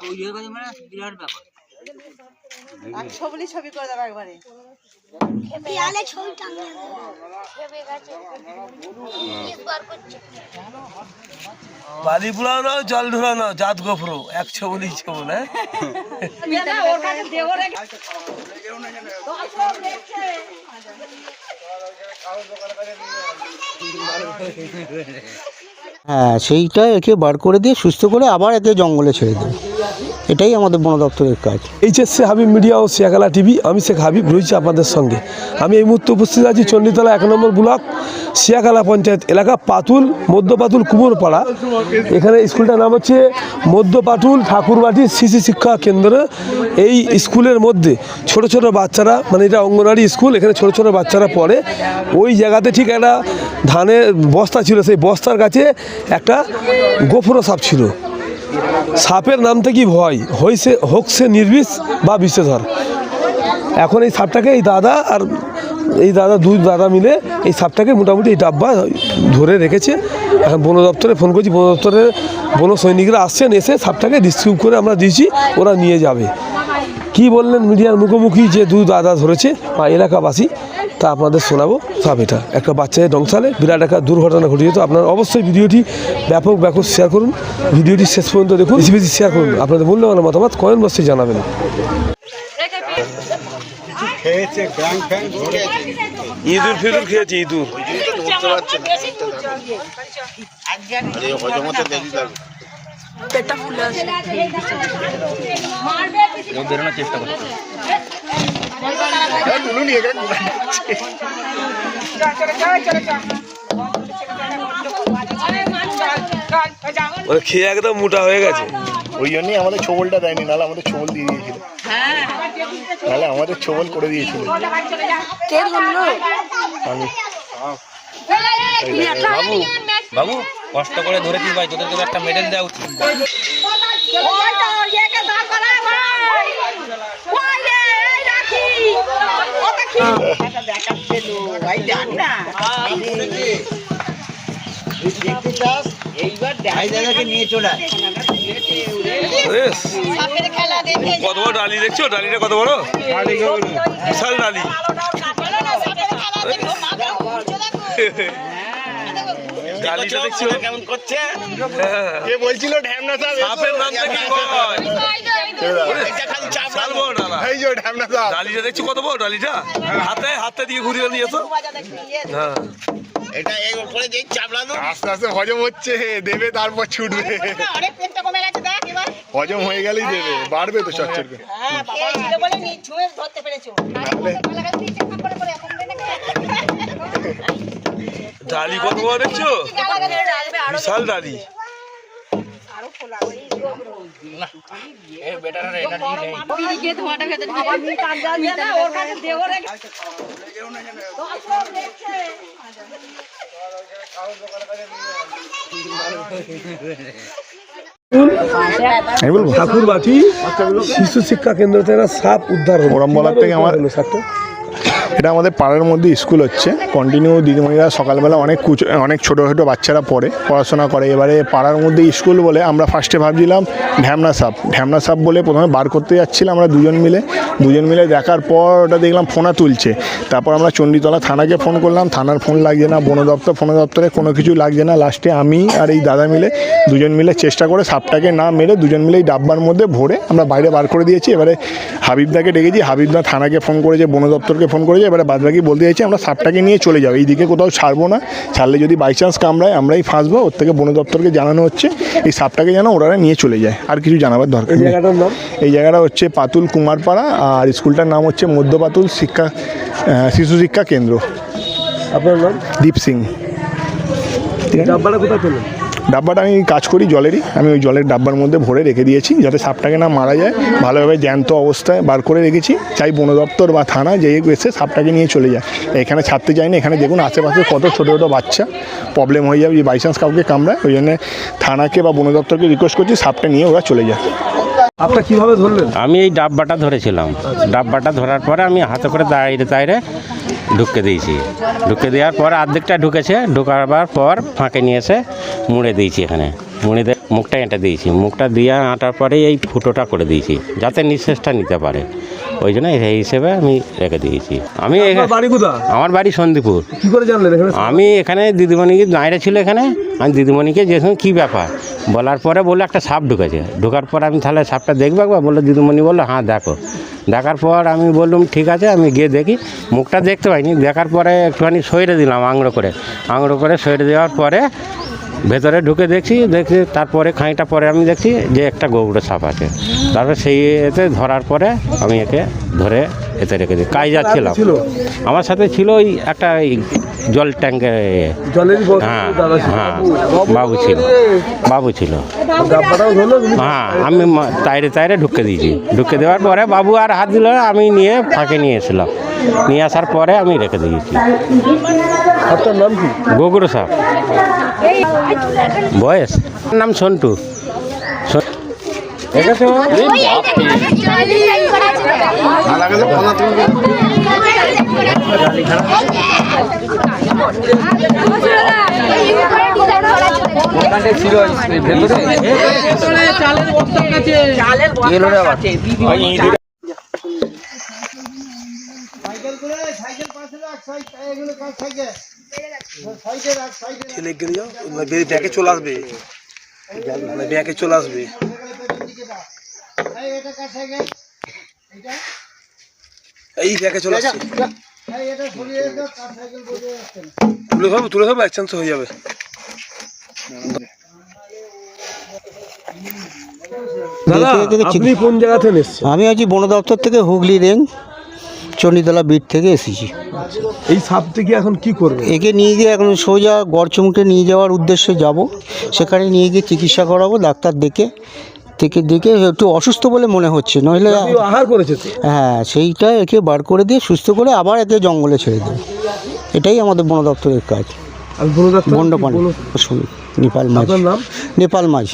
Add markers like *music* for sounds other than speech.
তৈরি হয়ে গেছে মানে বিরাট ব্যাপার। ছবি করে দেবো একবারে। দেয়ালে ছবি টাঙিয়ে বালি জল জাত গোফরো এক ছবলি ছবল হ্যাঁ *laughs* হ্যাঁ সেইটা একে বার করে দিয়ে সুস্থ করে আবার একে জঙ্গলে ছেড়ে দেবে এটাই আমাদের বন দপ্তরের কাজ। এইচএসসি হাবিব মিডিয়া ও শিয়াখালা টিভি, আমি শেখ হাবিব, রয়েছি আপনাদের সঙ্গে। আমি এই মুহূর্তে উপস্থিত আছি চণ্ডীতলা এক নম্বর ব্লক শিয়াখালা পঞ্চায়েত এলাকা, পাতুল, মধ্য পাতুল, কুমোরপাড়া। এখানে স্কুলটার নাম হচ্ছে মধ্য পাতুল ঠাকুরবাটি শিশু শিক্ষা কেন্দ্র। এই স্কুলের মধ্যে ছোট ছোট বাচ্চারা মানে এটা অঙ্গনওয়াড়ি স্কুল, এখানে ছোট ছোট বাচ্চারা পড়ে। ওই জায়গাতে ঠিক একটা ধানের বস্তা ছিল, সেই বস্তার কাছে একটা গোফরো সাপ ছিল। সাপের নাম থেকে ভয়, হইছে হোক সে নির্বিষ বা বিশ্বধর এখন এই সাপটাকে এই দাদা আর এই দাদা দুই দাদা মিলে এই সাপটাকে মোটামুটি এই ডাব্বা ধরে রেখেছে। এখন বন দপ্তরে ফোন করছি, বন দপ্তরের বন সৈনিকরা আসছেন, এসে সাপটাকে ডিস্ট্রিবিউট করে আমরা দিয়েছি, ওরা নিয়ে যাবে। কি বললেন মিডিয়ার মুখোমুখি যে দুই দাদা ধরেছে বা এলাকাবাসী তা আপনাদের শোনাবো। সাপ এটা। একটা বাচ্চাদের ডংসালে বিরাট একটা দুর্ঘটনা ঘটিয়েছে। তো আপনারা অবশ্যই ভিডিওটি ব্যাপক ব্যাপক শেয়ার করুন। ভিডিওটি শেষ পর্যন্ত দেখুন। বেশি বেশি শেয়ার করুন। আপনাদের মূল্যবান মতামত কয়েন বক্সে জানাবেন। ইঁদুর ফিদুর খেয়েছে ইঁদুর। ওরা খেয়ে একদম মোটা হয়ে গেছে। ওই জন্যই আমাদের ছবলটা দেয়নি নাহলে আমাদের ছবল দিয়ে দিয়েছিল। নাহলে আমাদের ছবল করে দিয়েছিল। আমি। বাবু বাবু। কষ্ট করে ধরেছিস ভাই তোদেরকে তো একটা মেডেল দেওয়া উচিত। কত বড় ডালি দেখছ? ডালিটা কত বড়? বিশাল ডালি। *laughs* ডালিটা দেখছ কেমন করছে হ্যাঁ। কে বলছিল ঢ্যামনা সাহেব সাপের এই যে ঢ্যামনা সাহেব ডালিটা দেখছ কত বড় ডালিটা হাতে হাতে দিয়ে ঘুরিয়ে নিয়ে এসো হ্যাঁ এটা এই উপরে যেই চাপড়ানো আস্তে আস্তে হজম হচ্ছে দেবে তারপর ছুটবে অনেক পেটটা কমে গেছে দেখ এবার হজম হয়ে গেলেই দেবে বাড়বে তো চচ্চর করে হ্যাঁ বাবা ছিল বলে নি ঝুমে ধরতে পেরেছ ডালি কত বড় দেখছ? বিশাল ডালি। আমি বলব ঠাকুরবাটি শিশু শিক্ষা কেন্দ্র থেকে সাপ উদ্ধার হলো। ওরম বলার থেকে আমার- সাপটা? এটা আমাদের পাড়ার মধ্যে স্কুল হচ্ছে। কন্টিনিউ দিদিমণিরা সকালবেলা অনেক কুচ অনেক ছোটো ছোটো বাচ্চারা পড়ে, পড়াশোনা করে। এবারে পাড়ার মধ্যে স্কুল বলে আমরা ফার্স্টে ভাবছিলাম ঢ্যামনা সাপ। ঢ্যামনা সাপ বলে প্রথমে বার করতে যাচ্ছিলাম আমরা দুজন মিলে। দুজন মিলে দেখার পর ওটা দেখলাম ফোনা তুলছে। তারপর আমরা চণ্ডীতলা থানাকে ফোন করলাম। থানার ফোন লাগছে না, বন দপ্তর, ফোন দপ্তরে কোনো কিছু লাগছে না। লাস্টে আমি আর এই দাদা মিলে দুজন মিলে চেষ্টা করে সাপটাকে না মেরে দুজন মিলে এই ডাব্বার মধ্যে ভরে আমরা বাইরে বার করে দিয়েছি। এবারে হাবিবদাকে ডেকেছি। হাবিবদা থানাকে ফোন করেছে, বন দপ্তরকে ফোন করেছে। এবারে বাদবাকি বলতে চাইছি আমরা সাপটাকে নিয়ে চলে যাব। এইদিকে কোথাও ছাড়বো না। ছাড়লে যদি বাই চান্স কামড়ায় আমরাই ফাঁসবো। ওর থেকে বন দপ্তরকে জানানো হচ্ছে এই সাপটাকে যেন ওরা নিয়ে চলে যায়। আর কিছু জানাবার দরকার এই নেই। জায়গাটা হচ্ছে পাতুল কুমারপাড়া আর স্কুলটার নাম হচ্ছে মধ্য পাতুল শিক্ষা শিশু শিক্ষা কেন্দ্র। আপনার নাম? দীপ সিং। ডাব্বাটা কোথায় পেলেন? ডাব্বাটা আমি কাজ করি জলেরই। আমি ওই জলের ডাব্বার মধ্যে ভরে রেখে দিয়েছি যাতে সাপটাকে না মারা যায়। ভালোভাবে জ্যান্ত অবস্থায় বার করে রেখেছি। চাই বন দপ্তর বা থানা যেই এসে সাপটাকে নিয়ে চলে যায়। এখানে ছাড়তে চাই না এখানে দেখুন আশেপাশে কত ছোটো ছোটো বাচ্চা। প্রবলেম হয়ে যাবে যে বাই চান্স কাউকে কামড়ায় ওই জন্য থানাকে বা বন দপ্তরকে রিকোয়েস্ট করছি সাপটা নিয়ে ওরা চলে যায়। আপনার কীভাবে ধরলেন? আমি এই ডাব্বাটা ধরেছিলাম। ডাব্বাটা ধরার পরে আমি হাতে করে দাঁড়িয়ে দাঁড়িয়ে ঢুকে দিয়েছি। ঢুকে দেওয়ার পর অর্ধেকটা ঢুকেছে ঢুকাবার পর ফাঁকে নিয়ে এসে মুড়ে দিয়েছি এখানে। মুড়ে দিয়ে মুখটা এঁটে দিয়েছি। মুখটা দিয়ে আঁটার পরে এই ফুটোটা করে দিয়েছি যাতে নিঃশ্বাসটা নিতে পারে। ওই জন্য সেই হিসেবে আমি রেখে দিয়েছি। আমি আমার বাড়ি সন্দীপুর। কি করে জানলেন এখানে? আমি এখানে দিদিমণিকে দাঁড়িয়ে ছিল এখানে। আমি দিদিমণিকে যে কী ব্যাপার। বলার পরে বলল একটা সাপ ঢুকেছে। ঢোকার পর আমি তাহলে সাপটা দেখব একবার। বলল দিদিমণি বলল হ্যাঁ দেখো। দেখার পর আমি বললাম, ঠিক আছে, আমি গিয়ে দেখি। মুখটা দেখতে পাইনি। দেখার পরে একটুখানি সইরে দিলাম আংড়ো করে। আংড়ো করে সইরে দেওয়ার পরে ভেতরে ঢুকে দেখছি দেখছি তারপরে খাঁইটা পরে আমি দেখছি যে একটা গৌড়ে সাপ আছে। তারপরে সেই এতে ধরার পরে আমি একে ধরে এতে রেখে দিই। কাজ যাচ্ছিলাম আমার সাথে ছিল ওই একটা জল ট্যাঙ্কের জলের হ্যাঁ হ্যাঁ বাবু ছিল। বাবু ছিল। হ্যাঁ আমি তাইরে তাইরে ঢুকে দিয়েছি। ঢুকে দেওয়ার পরে বাবু আর হাত দিল আমি নিয়ে ফাঁকে নিয়ে এসেছিলাম। নিয়ে আসার পরে আমি রেখে দিয়েছি। আপনার নাম কি? গোগুরু সাহেব বয়স? নাম সন্টু। ছেলে গেলে যাও ব্যাগে চলে আসবে ব্যাগে চলে আসবে এই ব্যাগে চলে আসছে। তুলে ধরবো তুলে ধরবো এক চান্স হয়ে যাবে। দাদা আপনি কোন জায়গা থেকে এসছেন? আমি আছি বন দপ্তর থেকে হুগলি রেঞ্জ চণ্ডীতলা বিট থেকে এসেছি। এই সাপটি থেকে এখন কি করবে? একে নিয়ে গিয়ে এখন সোজা গড়চুমুটে নিয়ে যাওয়ার উদ্দেশ্যে যাব। সেখানে নিয়ে গিয়ে চিকিৎসা করাবো ডাক্তার দেখে। থেকে দেখে একটু অসুস্থ বলে মনে হচ্ছে নইলে আহার করেছে হ্যাঁ সেইটা একে বার করে দিয়ে সুস্থ করে আবার একে জঙ্গলে ছেড়ে দেবে। এটাই আমাদের বন দপ্তরের কাজ। বন্ডপানি নেপাল মাঝ। নেপাল মাঝ।